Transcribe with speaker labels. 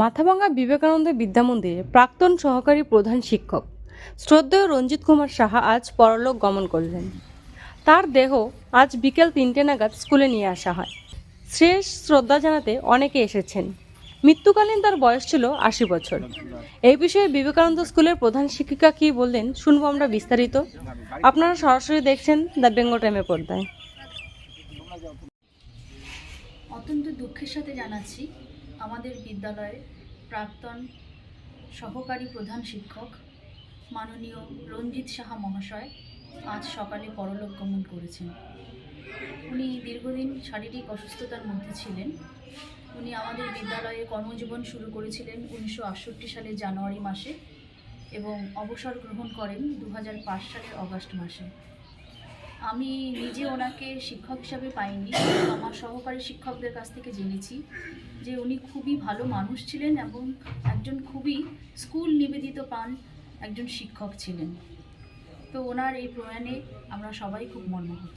Speaker 1: মাথাভাঙ্গা বিবেকানন্দ বিদ্যামন্দিরে প্রাক্তন সহকারী প্রধান শিক্ষক শ্রদ্ধেয় রঞ্জিত কুমার সাহা আজ পরলোক গমন করলেন। তার দেহ আজ বিকেল তিনটে নাগাদ স্কুলে নিয়ে আসা হয়। শেষ শ্রদ্ধা জানাতে অনেকে এসেছেন। মৃত্যুকালীন তার বয়স ছিল আশি বছর। এই বিষয়ে বিবেকানন্দ স্কুলের প্রধান শিক্ষিকা কী বললেন শুনব আমরা বিস্তারিত। আপনারা সরাসরি দেখছেন দ্য বেঙ্গল টাইমে পর্দায়।
Speaker 2: অত্যন্ত দুঃখের সাথে জানাচ্ছি আমাদের বিদ্যালয়ের প্রাক্তন সহকারী প্রধান শিক্ষক মাননীয় রঞ্জিত সাহা মহাশয় আজ সকালে পরলোক গমন করেছেন। উনি দীর্ঘদিন শারীরিক অসুস্থতার মধ্যে ছিলেন। উনি আমাদের বিদ্যালয়ে কর্মজীবন শুরু করেছিলেন উনিশশো আটষট্টি সালের জানুয়ারি মাসে এবং অবসর গ্রহণ করেন দু হাজার পাঁচ সালের অগাস্ট মাসে। আমি নিজে ওনাকে শিক্ষক হিসাবে পাইনি, আমার সহকারী শিক্ষকদের কাছ থেকে জেনেছি যে উনি খুবই ভালো মানুষ ছিলেন এবং একজন খুবই স্কুল নিবেদিত পান, একজন শিক্ষক ছিলেন। তো ওনার এই প্রয়াণে আমরা সবাই খুব মর্মাহত।